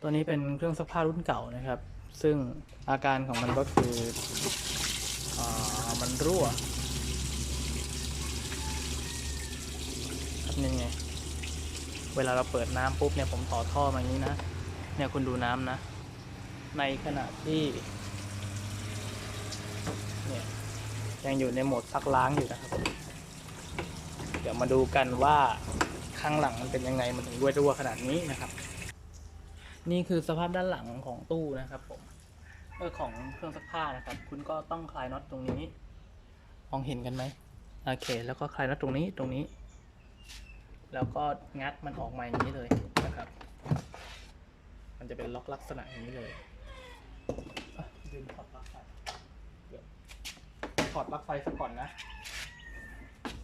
ตัวนี้เป็นเครื่องซักผ้ารุ่นเก่านะครับ ซึ่งอาการของมันก็คืออมันรั่วครับนี่ไง เวลาเราเปิดน้ำปุ๊บเนี่ยผมต่อท่อมาอย่างนี้นะ เนี่ยคุณดูน้ำนะ ในขณะที่ เนี่ยยังอยู่ในโหมดซักล้างอยู่นะครับ เดี๋ยวมาดูกันว่าข้างหลังมันเป็นยังไงมันถึงรั่วขนาดนี้นะครับ นี่คือสภาพด้านหลังของตู้นะครับผมเออของเครื่องซักผ้านะครับ คุณก็ต้องคลายน็อตตรงนี้มองเห็นกันไหมโอเค แล้วก็คลายน็อตตรงนี้ตรงนี้ แล้วก็งัดมันออกมาอย่างนี้เลยนะครับ มันจะเป็นล็อกลักษณะอย่างนี้เลยดึงถอดปลั๊กไฟเดี๋ยวถอดปลั๊กไฟซะก่อนนะ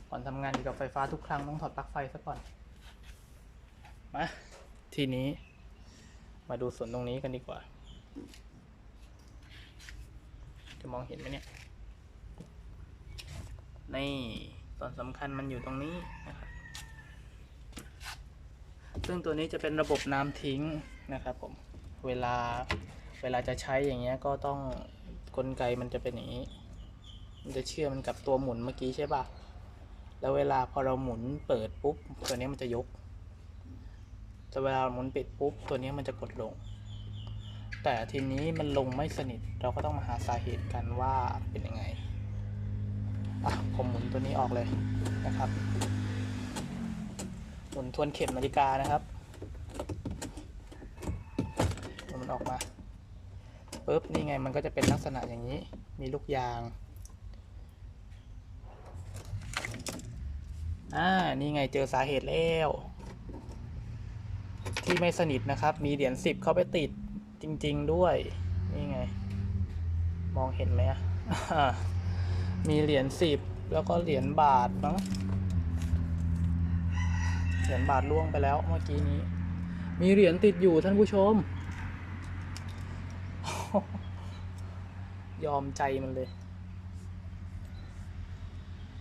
ก่อนทำงานอยู่กับไฟฟ้าทุกครั้งต้องถอดปลั๊กไฟซะก่อนมาทีนี้ มาดูส่วนตรงนี้กันดีกว่า จะมองเห็นไหมเนี่ย นี่ส่วนสำคัญมันอยู่ตรงนี้นะครับ ซึ่งตัวนี้จะเป็นระบบน้ำทิ้งนะครับผม เวลาเวลาจะใช้อย่างเงี้ยก็ต้องกลไกมันจะเป็นอย่างนี้ มันจะเชื่อมมันกับตัวหมุนเมื่อกี้ใช่ป่ะแล้วเวลาพอเราหมุนเปิดปุ๊บ ตัวนี้มันจะยก แต่เวลาหมุนปิดปุ๊บตัวนี้มันจะกดลง แต่ทีนี้มันลงไม่สนิทเราก็ต้องมาหาสาเหตุกันว่าเป็นยังไงอะผมหมุนตัวนี้ออกเลยนะครับ หมุนทวนเข็มนาฬิกานะครับหมุนมันออกมาปุ๊บนี่ไงมันก็จะเป็นลักษณะอย่างนี้มีลูกยางอ่านี่ไงเจอสาเหตุแล้ว ที่ไม่สนิทนะครับ มีเหรียญสิบเข้าไปติดจริง ๆด้วย นี่ไง มองเห็นไหมอะ มีเหรียญสิบแล้วก็เหรียญบาทเนาะเหรียญบาทล่วงไปแล้วเมื่อกี้นี้ มีเหรียญติดอยู่ท่านผู้ชม ยอมใจมันเลย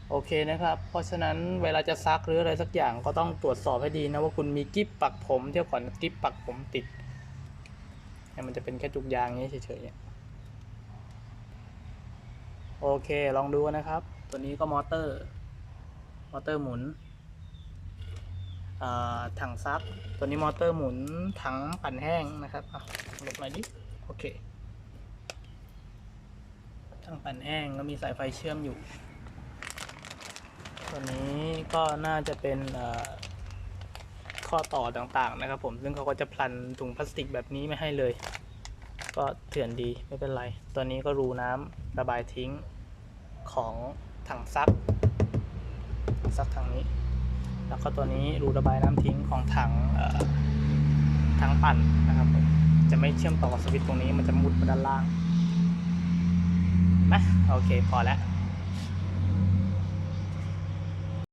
โอเคนะครับ เพราะฉะนั้นเวลาจะซักหรืออะไรสักอย่างก็ต้องตรวจสอบให้ดีนะว่าคุณมีกิ๊บปักผมเที่ยวก่อนกิ๊บปักผมติดเนี่ยมันจะเป็นแค่จุกยางนี้เฉยๆเนี่ยโอเคลองดูนะครับ ตัวนี้ก็มอเตอร์ มอเตอร์หมุนถังซัก ตัวนี้มอเตอร์หมุนถังปั่นแห้งนะครับหลบหน่อยดิโอเคถังปั่นแห้งก็มีสายไฟเชื่อมอยู่ ตัวนี้ก็น่าจะเป็นข้อต่อต่างๆนะครับ ผมซึ่งเขาก็จะพลันถุงพลาสติกแบบนี้ไม่ให้เลย ก็เถื่อนดีไม่เป็นไร ตัวนี้ก็รูน้ำระบายทิ้งของถังซักซักทางนี้ แล้วก็ตัวนี้รูระบายน้ำทิ้งของถังถังปั่นนะครับผมจะไม่เชื่อมต่อกับสวิตช์ตรงนี้มันจะมุดมาด้านล่างนะโอเคพอแล้ว